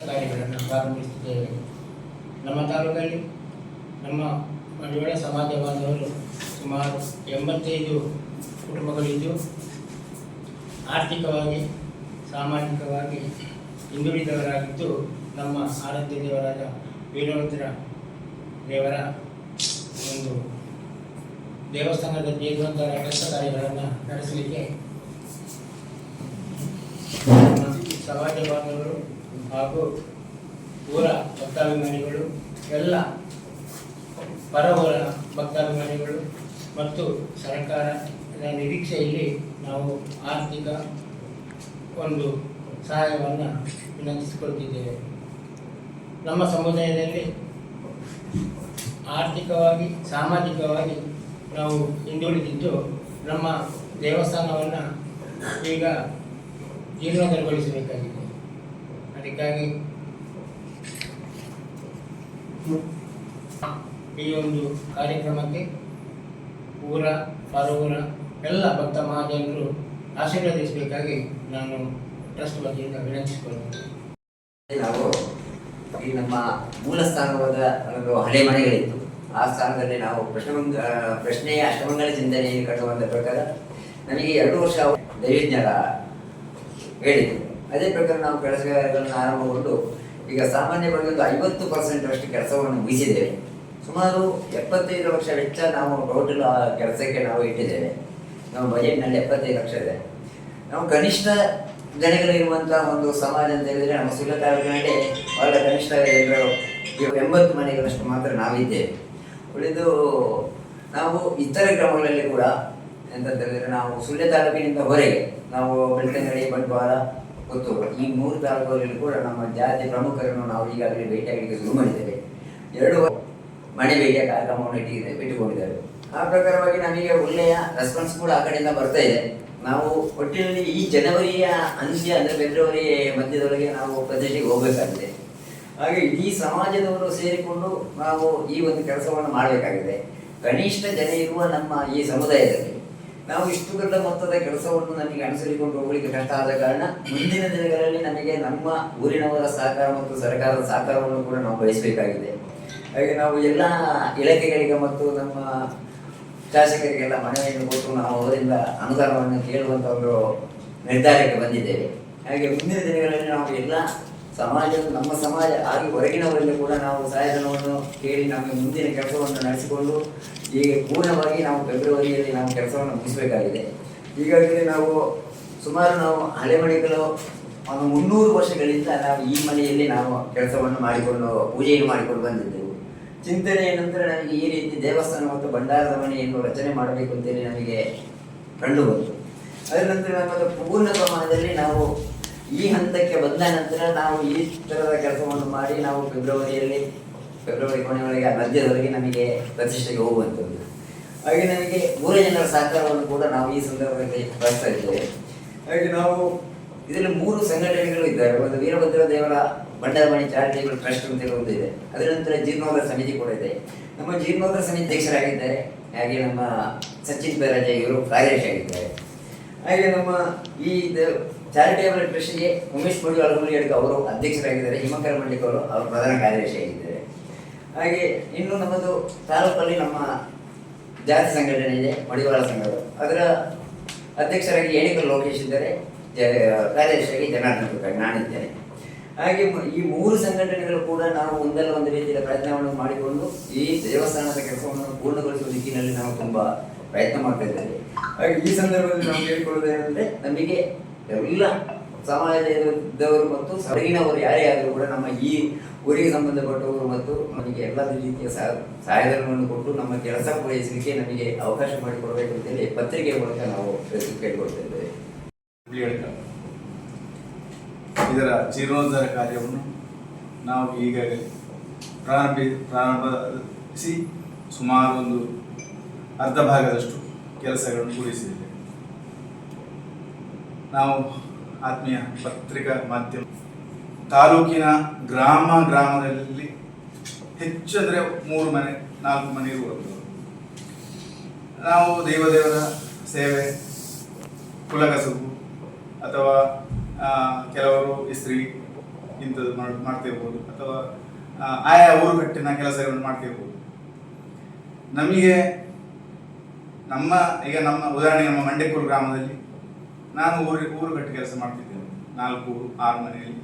ಕಾರ್ಯಗಳನ್ನು ನಮ್ಮ ತಾಲೂಕಲ್ಲಿ ನಮ್ಮ ಮಡಿವಾಳ ಸಮಾಜ ಬಾಂಧವರು ಸುಮಾರು ಎಂಬತ್ತೈದು ಕುಟುಂಬಗಳಿದ್ದು, ಆರ್ಥಿಕವಾಗಿ, ಸಾಮಾಜಿಕವಾಗಿ ಹಿಂದುಳಿದವರಾಗಿದ್ದು, ನಮ್ಮ ಆರಾಧ್ಯ ದೇವರಾದ ವೀರಭದ್ರ ದೇವರ ಒಂದು ದೇವಸ್ಥಾನದ ಜೀವಂತರ ಕೆಲಸ ಕಾರ್ಯಗಳನ್ನು ನಡೆಸಲಿಕ್ಕೆ ಸಮಾಜ ಬಾಂಧವರು ಹಾಗೂ ಊರ ಭಕ್ತಾಭಿಮಾನಿಗಳು, ಎಲ್ಲ ಪರವರ ಭಕ್ತಾಭಿಮಾನಿಗಳು ಮತ್ತು ಸರ್ಕಾರದ ನಿರೀಕ್ಷೆಯಲ್ಲಿ ನಾವು ಆರ್ಥಿಕ ಒಂದು ಸಹಾಯವನ್ನು ವಿನಂತಿಸಿಕೊಳ್ತಿದ್ದೇವೆ. ನಮ್ಮ ಸಮುದಾಯದಲ್ಲಿ ಆರ್ಥಿಕವಾಗಿ, ಸಾಮಾಜಿಕವಾಗಿ ನಾವು ಹಿಂದುಳಿದಿದ್ದು ನಮ್ಮ ದೇವಸ್ಥಾನವನ್ನು ಈಗ ಜೀರ್ಣೋದ್ಧರಗೊಳಿಸಬೇಕಾಗಿದೆ. ಅದಕ್ಕಾಗಿ ಈ ಒಂದು ಕಾರ್ಯಕ್ರಮಕ್ಕೆ ಊರ, ಪರವೂರ ಎಲ್ಲ ಭಕ್ತ ಮಹಾಜನರು ಆಶೀರ್ವದಿಸಬೇಕಾಗಿ ನಾನು ಟ್ರಸ್ಟ್ ವತಿಯಿಂದ ವಿನಂತಿಸಿಕೊಳ್ಳುತ್ತೇನೆ. ನಾವು ಈ ನಮ್ಮ ಮೂಲ ಸ್ಥಾನವಾದ ಒಂದು ಹಳೆ ಮನೆಗಳಿತ್ತು. ಆ ಸ್ಥಾನದಲ್ಲಿ ನಾವು ಪ್ರಶ್ನಮಂಗ ಪ್ರಶ್ನೆಯ ಅಷ್ಟಮಂಗಲ ಚಿಂತನೆಯಲ್ಲಿ ಕಟ್ಟುವಂತ ಪ್ರಕಾರ ನಮಗೆ ಎರಡು ವರ್ಷ ದೈವಜ್ಞರ ಹೇಳಿದ್ರು. ಅದೇ ಪ್ರಕಾರ ನಾವು ಕೆಲಸಗಳನ್ನು ಆರಂಭಗೊಂಡು ಈಗ ಸಾಮಾನ್ಯವಾಗಿ ಒಂದು ಐವತ್ತು ಪರ್ಸೆಂಟ್ ಅಷ್ಟು ಕೆಲಸವನ್ನು ಮುಗಿಸಿದ್ದೇವೆ. ಸುಮಾರು ಎಪ್ಪತ್ತೈದು ಲಕ್ಷ ವೆಚ್ಚ ನಾವು ಟೋಟಲ್ ಕೆಲಸಕ್ಕೆ ನಾವು ಇಟ್ಟಿದ್ದೇವೆ. ನಮ್ಮ ಬಜೆಟ್ನಲ್ಲಿ ಎಪ್ಪತ್ತೈದು ಲಕ್ಷ ಇದೆ. ನಾವು ಕನಿಷ್ಠ ಜನಗಳಿರುವಂತಹ ಒಂದು ಸಮಾಜ ಅಂತ ಹೇಳಿದ್ರೆ ನಮ್ಮ ಸುಳ್ಳ ತಾಲೂಕಿನಲ್ಲಿ ಬಹಳ ಕನಿಷ್ಠ ಎಂಬತ್ತು ಮನೆಗಳಷ್ಟು ಮಾತ್ರ ನಾವಿದ್ದೇವೆ. ಉಳಿದು ನಾವು ಇತರ ಗ್ರಾಮಗಳಲ್ಲಿ ಕೂಡ ಎಂತಂತ ಹೇಳಿದ್ರೆ ನಾವು ಸುಳ್ಯ ತಾಲೂಕಿನಿಂದ ಹೊರಗೆ ನಾವು ಬೆಳ್ತಂಗಡಿ ಬಂಟ್ವಾಳ ಪುತ್ತೂರು ಈ ಮೂರು ತಾಲೂಕುಗಳಲ್ಲಿ ಕೂಡ ನಮ್ಮ ಜಾತಿ ಪ್ರಮುಖರನ್ನು ನಾವು ಈಗಾಗಲೇ ಭೇಟಿಯಾಗಲಿಕ್ಕೆ ಶುರು ಮಾಡಿದ್ದೇವೆ. ಎರಡು ಮನೆ ಭೇಟಿಯ ಕಾರ್ಯಕ್ರಮವನ್ನು ಇಟ್ಟಿದೆ ಬಿಟ್ಟುಕೊಂಡಿದ್ದೇವೆ ಆ ಪ್ರಕಾರವಾಗಿ ನಮಗೆ ಒಳ್ಳೆಯ ರೆಸ್ಪಾನ್ಸ್ ಕೂಡ ಆ ಕಡೆಯಿಂದ ಬರ್ತಾ ಇದೆ. ನಾವು ಒಟ್ಟಿನಲ್ಲಿ ಈ ಜನವರಿಯ ಅಂತ್ಯ ಅಂದರೆ ಫೆಬ್ರವರಿ ಮಧ್ಯದೊಳಗೆ ನಾವು ಪ್ರದೇಶಕ್ಕೆ ಹೋಗಬೇಕಾಗಿದೆ. ಹಾಗೆ ಈ ಸಮಾಜದವರು ಸೇರಿಕೊಂಡು ನಾವು ಈ ಒಂದು ಕೆಲಸವನ್ನು ಮಾಡಬೇಕಾಗಿದೆ. ಕನಿಷ್ಠ ಜನ ಇರುವ ನಮ್ಮ ಈ ಸಮುದಾಯದಲ್ಲಿ ನಾವು ಇಷ್ಟು ದೊಡ್ಡ ಮೊತ್ತದ ಕೆಲಸವನ್ನು ನಮಗೆ ಅನುಸರಿಸಿಕೊಂಡು ಹೋಗಲಿಕ್ಕೆ ಕಷ್ಟ ಆದ ಕಾರಣ ಮುಂದಿನ ದಿನಗಳಲ್ಲಿ ನಮಗೆ ನಮ್ಮ ಊರಿನವರ ಸಹಕಾರ ಮತ್ತು ಸರ್ಕಾರದ ಸಹಕಾರವನ್ನು ಕೂಡ ನಾವು ಬಯಸಬೇಕಾಗಿದೆ. ಹಾಗೆ ನಾವು ಎಲ್ಲ ಇಲಾಖೆಗಳಿಗೆ ಮತ್ತು ನಮ್ಮ ಶಾಸಕರಿಗೆಲ್ಲ ಮನವಿಯನ್ನು ಕೊಟ್ಟು ನಾವು ಅವರಿಂದ ಅನುದಾನವನ್ನು ಕೇಳುವಂತ ಒಂದು ನಿರ್ಧಾರಕ್ಕೆ ಬಂದಿದ್ದೇವೆ. ಹಾಗೆ ಮುಂದಿನ ದಿನಗಳಲ್ಲಿ ನಾವು ಎಲ್ಲ ಸಮಾಜದ, ನಮ್ಮ ಸಮಾಜ, ಹಾಗೆ ಹೊರಗಿನವರಲ್ಲಿ ಕೂಡ ನಾವು ಸಹಾಯಧನವನ್ನು ಕೇಳಿ ನಮಗೆ ಮುಂದಿನ ಕೆಲಸವನ್ನು ನಡೆಸಿಕೊಂಡು ಈಗ ಪೂರ್ಣವಾಗಿ ನಾವು ಫೆಬ್ರವರಿಯಲ್ಲಿ ನಾವು ಕೆಲಸವನ್ನು ಮುಗಿಸಬೇಕಾಗಿದೆ. ಹೀಗಾಗಿ ನಾವು ಸುಮಾರು ನಾವು ಹಳೆ ಮನೆಗಳು, ಒಂದು ಮುನ್ನೂರು ವರ್ಷಗಳಿಂದ ನಾವು ಈ ಮನೆಯಲ್ಲಿ ನಾವು ಕೆಲಸವನ್ನು ಮಾಡಿಕೊಂಡು, ಪೂಜೆಯನ್ನು ಮಾಡಿಕೊಂಡು ಬಂದಿದ್ದೆವು. ಚಿಂತನೆ ಏನಂದರೆ ನಮಗೆ ಈ ರೀತಿ ದೇವಸ್ಥಾನ ಮತ್ತು ಭಂಡಾರದ ಮನೆಯನ್ನು ರಚನೆ ಮಾಡಬೇಕು ಅಂತೇಳಿ ನಮಗೆ ಕಂಡು ಬಂತು. ಅದರ ನಂತರ ನಮ್ಮದು ಪೂರ್ಣ ಪ್ರಮಾಣದಲ್ಲಿ ನಾವು ಈ ಹಂತಕ್ಕೆ ಬಂದ ನಂತರ ನಾವು ಈ ಥರದ ಕೆಲಸವನ್ನು ಮಾಡಿ ನಾವು ಫೆಬ್ರವರಿಯಲ್ಲಿ, ಫೆಬ್ರವರಿ ಕೊನೆಯವರೆಗೆ, ಆ ಮಧ್ಯದವರೆಗೆ ನಮಗೆ ಪ್ರತಿಷ್ಠೆಗೆ ಹೋಗುವಂಥದ್ದು. ಹಾಗೆ ನಮಗೆ ಮೂರ ಜನರ ಸಹಕಾರವನ್ನು ಕೂಡ ನಾವು ಈ ಸಂದರ್ಭದಲ್ಲಿ ಬಳಸ್ತಾ ಇದ್ದೇವೆ. ಹಾಗೆ ನಾವು ಇದರಲ್ಲಿ ಮೂರು ಸಂಘಟನೆಗಳು ಇದ್ದಾವೆ ಒಂದು ವೀರಭದ್ರ ದೇವರ ಬಂಡಾರಮಣಿ ಚಾರಿಟೇಬಲ್ ಟ್ರಸ್ಟ್ ಅಂತ ಒಂದು ಇದೆ. ಅದರ ನಂತರ ಜೀರ್ಣೋದರ ಸಮಿತಿ ಕೂಡ ಇದೆ. ನಮ್ಮ ಜೀರ್ಣೋದರ ಸಮಿತಿ ಅಧ್ಯಕ್ಷರಾಗಿದ್ದಾರೆ. ಹಾಗೆ ನಮ್ಮ ಸಚಿನ್ ಬೇರಾಜ ಇವರು ಕಾರ್ಯದರ್ಶಿಯಾಗಿದ್ದಾರೆ. ಹಾಗೆ ನಮ್ಮ ಈ ಚಾರಿಟೇಬಲ್ ಟ್ರಸ್ಟ್ಗೆ ಉಮೇಶ್ ಮುಡಿ ಅಳಗುಳಿ ಅಡ್ಕ ಅವರು ಅಧ್ಯಕ್ಷರಾಗಿದ್ದಾರೆ. ಹಿಮಕರ ಮಂಡಿಕ್ ಅವರು ಅವರು ಪ್ರಧಾನ ಕಾರ್ಯದರ್ಶಿಯಾಗಿದ್ದಾರೆ ಹಾಗೆ ಇನ್ನು ನಮ್ಮದು ತಾಲೂಕಲ್ಲಿ ನಮ್ಮ ಜಾತಿ ಸಂಘಟನೆ ಇದೆ, ಮಡಿವಾಳ ಸಂಘದ. ಅದರ ಅಧ್ಯಕ್ಷರಾಗಿ ಏಣಿಕಲ್ ಲೋಕೇಶ್ ಇದ್ದಾರೆ. ಕಾರ್ಯದರ್ಶಿಯಾಗಿ ಜನಾರ್ದನ್ ಕುಲಕರ್ಣಿ ನಾನಿದ್ದೇನೆ. ಹಾಗೆ ಈ ಮೂರು ಸಂಘಟನೆಗಳು ಕೂಡ ನಾವು ಒಂದಲ್ಲ ಒಂದು ರೀತಿಯ ಪ್ರಯತ್ನವನ್ನು ಮಾಡಿಕೊಂಡು ಈ ದೇವಸ್ಥಾನದ ಕೆಲಸವನ್ನು ಪೂರ್ಣಗೊಳಿಸುವ ದಿಕ್ಕಿನಲ್ಲಿ ನಾವು ತುಂಬ ಪ್ರಯತ್ನ ಮಾಡ್ತಾ ಇದ್ದೇವೆ. ಹಾಗೆ ಈ ಸಂದರ್ಭದಲ್ಲಿ ನಾವು ಕೇಳಿಕೊಳ್ಳೋದೇನೆಂದರೆ ನಮಗೆ ಎಲ್ಲ ಸಮಾಜದವರು ಮತ್ತು ಹೊರಗಿನವರು ಯಾರೇ ಆದರೂ ಕೂಡ ನಮ್ಮ ಈ ಊರಿಗೆ ಸಂಬಂಧಪಟ್ಟವರು ಮತ್ತು ನಮಗೆ ಎಲ್ಲ ರೀತಿಯ ಸಹ ಸಹಾಯಧನವನ್ನು ಕೊಟ್ಟು ನಮ್ಮ ಕೆಲಸ ಪೂರೈಸಲಿಕ್ಕೆ ನಮಗೆ ಅವಕಾಶ ಮಾಡಿಕೊಡಬೇಕು ಅಂತೇಳಿ ಪತ್ರಿಕೆ ಮೂಲಕ ನಾವು ಕೇಳಿಕೊಳ್ತೇವೆ. ಇದರ ಜೀರ್ಣೋದ್ಧಾರ ಕಾರ್ಯವನ್ನು ನಾವು ಈಗಾಗಲೇ ಪ್ರಾರಂಭಿ ಪ್ರಾರಂಭಿಸಿ ಸುಮಾರು ಒಂದು ಅರ್ಧ ಭಾಗದಷ್ಟು ಕೆಲಸಗಳನ್ನು ಪೂರೈಸಿದ್ದೇವೆ. ನಾವು ಆತ್ಮೀಯ ಪತ್ರಿಕಾ ಮಾಧ್ಯಮ ತಾಲೂಕಿನ ಗ್ರಾಮ ಗ್ರಾಮದಲ್ಲಿ ಹೆಚ್ಚು ಅಂದರೆ ಮೂರು ಮನೆ, ನಾಲ್ಕು ಮನೆ ಇರುವಂಥದ್ದು. ನಾವು ದೇವದೇವರ ಸೇವೆ, ಕುಲಕಸುಬು ಅಥವಾ ಕೆಲವರು ಇಸ್ತ್ರಿ ಇಂಥದ್ದು ಮಾಡಿ, ಮಾಡ್ತಿರ್ಬೋದು ಅಥವಾ ಆಯಾ ಊರು ಕಟ್ಟಿನ ಕೆಲಸಗಳನ್ನು ಮಾಡ್ತಿರ್ಬೋದು. ನಮಗೆ ನಮ್ಮ, ಈಗ ನಮ್ಮ ಉದಾಹರಣೆಗೆ ನಮ್ಮ ಮಂಡ್ಯಕೂರು ಗ್ರಾಮದಲ್ಲಿ ನಾನು ಊರು ಊರು ಕಟ್ಟಿ ಕೆಲಸ ಮಾಡ್ತಿದ್ದೇನೆ. ನಾಲ್ಕು, ಆರು ಮನೆಯಲ್ಲಿ,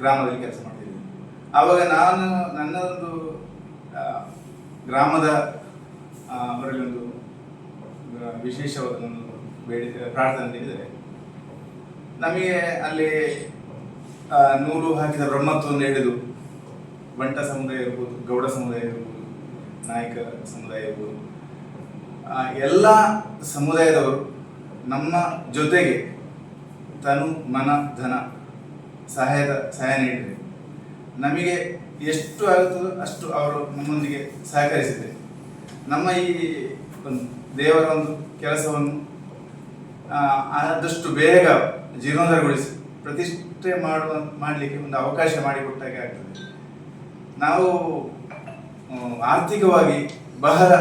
ಗ್ರಾಮದಲ್ಲಿ ಕೆಲಸ ಮಾಡ್ತಿದ್ದೇನೆ. ಆವಾಗ ನಾನು ನನ್ನದೊಂದು ಒಂದು ಗ್ರಾಮದ ಅವರಲ್ಲಿ ಒಂದು ವಿಶೇಷವಾದ ಒಂದು ಬೇಡಿ, ಪ್ರಾರ್ಥನೆ ನೀಡಿದರೆ ನಮಗೆ ಅಲ್ಲಿ ನೂಲು ಹಾಕಿದ ಬ್ರಹ್ಮತ್ವವನ್ನು ಹಿಡಿದು ಬಂಟ ಸಮುದಾಯ ಇರ್ಬೋದು, ಗೌಡ ಸಮುದಾಯ ಇರ್ಬೋದು, ನಾಯಕ ಸಮುದಾಯ ಇರ್ಬೋದು ಎಲ್ಲ ಸಮುದಾಯದವರು ನಮ್ಮ ಜೊತೆಗೆ ತನು ಮನ, ಧನ, ಸಹಾಯದ ಸಹಾಯ ನೀಡಿದೆ. ನಮಗೆ ಎಷ್ಟು ಆಗುತ್ತದೋ ಅಷ್ಟು ಅವರು ನಮ್ಮೊಂದಿಗೆ ಸಹಕರಿಸಿದೆ. ನಮ್ಮ ಈ ಒಂದು ದೇವರ ಒಂದು ಕೆಲಸವನ್ನು ಆದಷ್ಟು ಬೇಗ ಜೀರ್ಣೋದ್ಧಾರಗೊಳಿಸಿ, ಪ್ರತಿಷ್ಠೆ ಮಾಡುವ, ಮಾಡಲಿಕ್ಕೆ ಒಂದು ಅವಕಾಶ ಮಾಡಿಕೊಟ್ಟಾಗೆ ಆಗ್ತದೆ. ನಾವು ಆರ್ಥಿಕವಾಗಿ ಬಹಳ